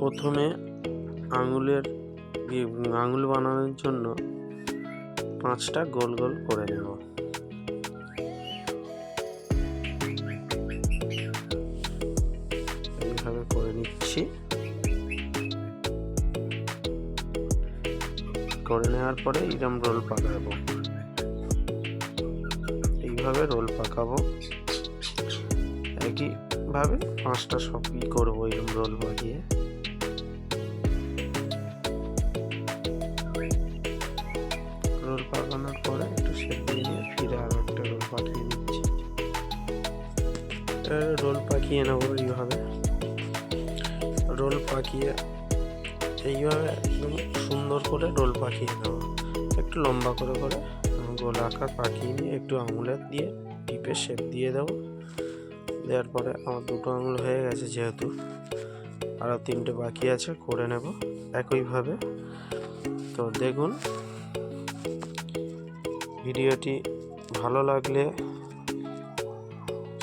প্রথমে আঙুলের আঙুল বানানোর জন্য পাঁচটা গোল গোল করে নেব। এইভাবে করে নিচ্ছি। করে নেওয়ার পরে এরম রোল পাকাবো। এইভাবে রোল পাকাবো। একইভাবে পাঁচটা সব ই করব এরম রোল পাকিয়ে রোল পাকানোর পরে একটু শেপ দিয়ে নিয়ে ফিরে আরও একটা রোল পাকিয়ে দিচ্ছি। রোল পাকিয়ে নেব এইভাবে। রোল পাকিয়ে এইভাবে একদম সুন্দর করে রোল পাকিয়ে নেব। একটু লম্বা করে করে গোল আকার পাকিয়ে নিয়ে একটু আঙুলের দিয়ে টিপে শেপ দিয়ে দেবো। দেওয়ার পরে আমার দুটো আঙুল হয়ে গেছে যেহেতু। আরও তিনটে বাকি আছে, করে নেব একইভাবে। তো দেখুন ভিডিওটি ভালো লাগলে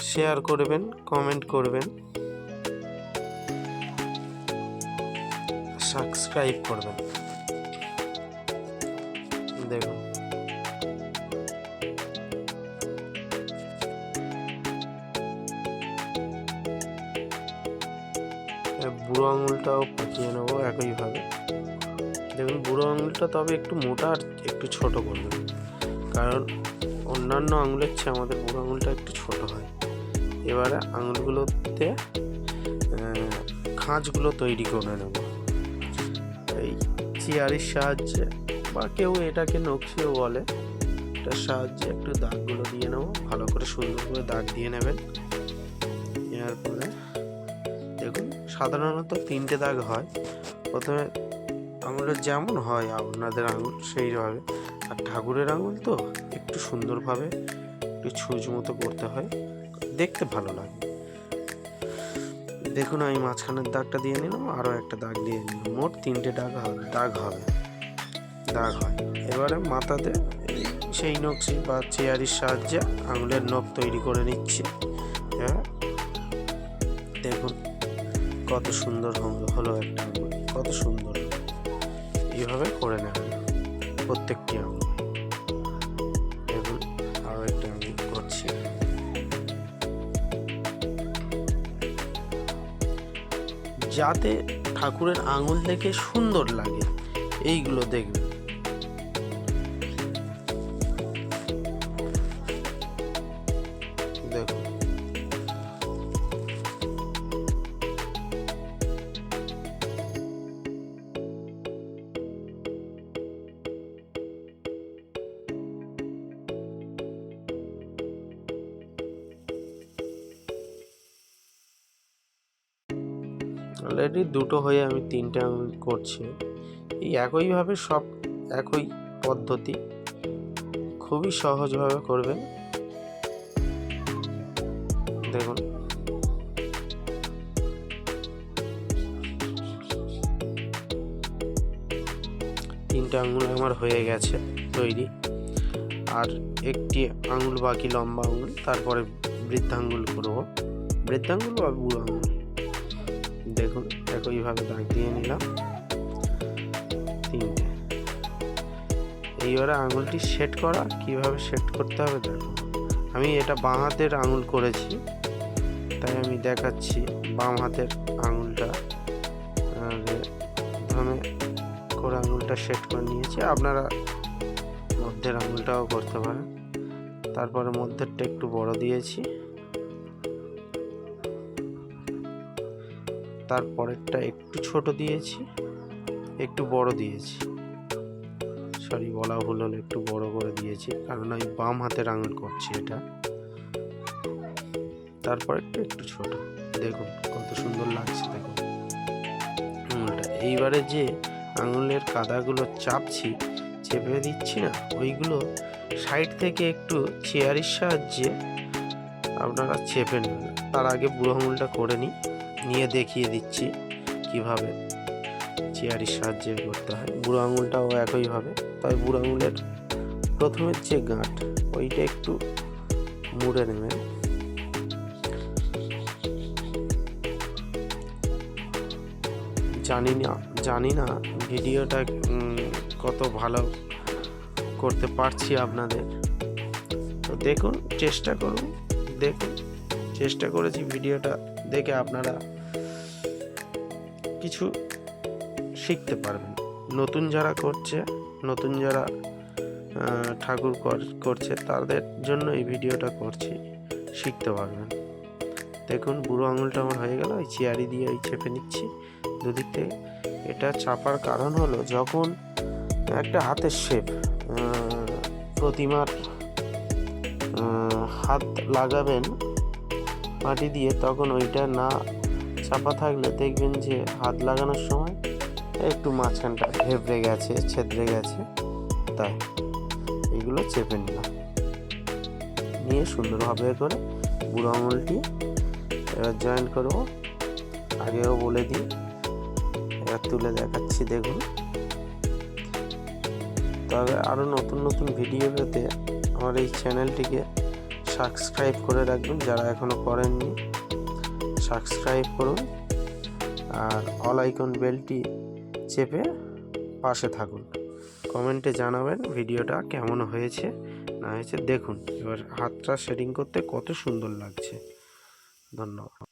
শেয়ার করবেন, কমেন্ট করবেন, সাবস্ক্রাইব করবেন। দেখুন। বুড়ো আঙুলটাও পাকিয়ে নেব একইভাবে। দেখুন, বুড়ো আঙুলটা তবে একটু মোটা আর একটু ছোট করবেন। কারণ অন্যান্য আঙুলের চেয়ে আমাদের বুড়ো আঙুলটা একটু ছোট হয়। এবারে আঙুলগুলোতে খাঁজগুলো তৈরি করে নেব। এই চেয়ারের সাহায্যে, বা কেউ এটাকে নকশিও বলে, এটার সাহায্যে একটু দাগগুলো দিয়ে নেব। ভালো করে সুন্দর করে দাগ দিয়ে নেবেন। নেওয়ার পরে, দেখুন, সাধারণত তিনটে দাগ হয়। প্রথমে আঙুলের যেমন হয় আপনাদের আঙুল, সেইভাবে আর ঠাকুরের আঙুল তো একটু সুন্দরভাবে একটু ছুঁচ মতো করতে হয়, দেখতে ভালো লাগে। দেখুন, আমি মাঝখানের দাগটা দিয়ে নিলাম, আরও একটা দাগ দিয়ে নিলাম। মোট তিনটে দাগ হবে দাগ হবে, দাগ হয়। এবারে মাথাতে সেই নকশি বা চেয়ারির সাহায্যে আঙুলের নখ তৈরি করে নিচ্ছি। হ্যাঁ দেখুন, কত সুন্দর হলো একটা আঙুল, কত সুন্দর। এইভাবে করে নেবেন প্রত্যেকটি আঙুল। আরও আমি করছি। যাতে ঠাকুরের আঙুল দেখে সুন্দর লাগে এইগুলো দেখবেন। অলরেডি দুটো হয়ে আমি তিনটে আঙুল করছি। এই একইভাবে সব একই পদ্ধতি। খুবই সহজভাবে করবেন। দেখুন। তিনটে আঙুল আমার হয়ে গেছে তৈরি। আর একটি আঙুল বাকি লম্বা আঙুল, তারপরে বৃদ্ধাঙ্গুল করব। বৃদ্ধাঙ্গুল বা বুড়ো আঙুল? দেখুন একইভাবে দাগ দিয়ে নিলাম। তিনটে। এইবারে আঙুলটি সেট করা, কীভাবে সেট করতে হবে দেখো। আমি এটা বাঁ হাতের আঙুল করেছি, তাই আমি দেখাচ্ছি বাম হাতের আঙুলটা। প্রথমে করে আঙুলটা সেট করে নিয়েছি, আপনারা মধ্যের আঙুলটাও করতে পারেন। তারপরে মধ্যেরটা একটু বড় দিয়েছি। তারপরেরটা একটু ছোট দিয়েছি, একটু বড় দিয়েছি। সরি বলা ভুল হলো একটু বড় করে দিয়েছি, কারণ আমি বাম হাতের আঙুল করছি এটা। তারপরেরটা একটু ছোট। দেখুন, কত সুন্দর লাগছে, দেখুন। এইবারে যে আঙুলের কাদাগুলো চাপছি, চেপে দিচ্ছি না, ওইগুলো সাইড থেকে একটু চেয়ারের সাহায্যে আপনারা চেপে নেবেন। তার আগে বুড়ো আঙুলটা করে নিই নিয়ে দেখিয়ে দিচ্ছি কীভাবে চেয়ারের সাহায্যে করতে হয়। বুড়ো আঙুলটাও একইভাবে তবে বুড়ো আঙুলের প্রথমের যে গাঁট, ওইটা একটু মুড়ে নেবেন। জানি না জানি না ভিডিওটা কত ভালো করতে পারছি আপনাদের। তো দেখুন, চেষ্টা করুন, দেখুন, চেষ্টা করেছি ভিডিওটা দেখে আপনারা কিছু শিখতে পারবেন। নতুন যারা করছে, নতুন যারা ঠাকুর কর- করছে, তাদের জন্য এই ভিডিওটা করছি, শিখতে পারবেন। দেখুন, বুড়ো আঙুলটা আমার হয়ে গেল ওই চেয়ারি দিয়ে ওই চেপে নিচ্ছি। দুদিক থেকে এটা চাপার কারণ হলো যখন একটা হাতের শেপ প্রতিমার হাত লাগাবেন মাটি দিয়ে তখন ওইটা না চাপা থাকলে দেখবেন যে হাত লাগানোর সময় একটু মাঝখানটা হেবড়ে গেছে ছেদ্রে গেছে। তাই এগুলো চেপে নিলাম। নিয়ে সুন্দরভাবে করে বুড়ো আঙুলটি এবার জয়েন করব। আগেও বলে দিই, এবার তুলে দেখাচ্ছি, দেখুন। তবে আরও নতুন নতুন ভিডিও পেতে আমার এই চ্যানেলটিকে সাবস্ক্রাইব করে রাখবেন, যারা এখনও করেননি, সাবস্ক্রাইব করুন আর অল আইকন বেলটি চেপে পাশে থাকুন। কমেন্টে জানাবেন ভিডিওটা কেমন হয়েছে, না হয়েছে, দেখুন। এবার হাতটা শেডিং করতে কত সুন্দর লাগছে। ধন্যবাদ।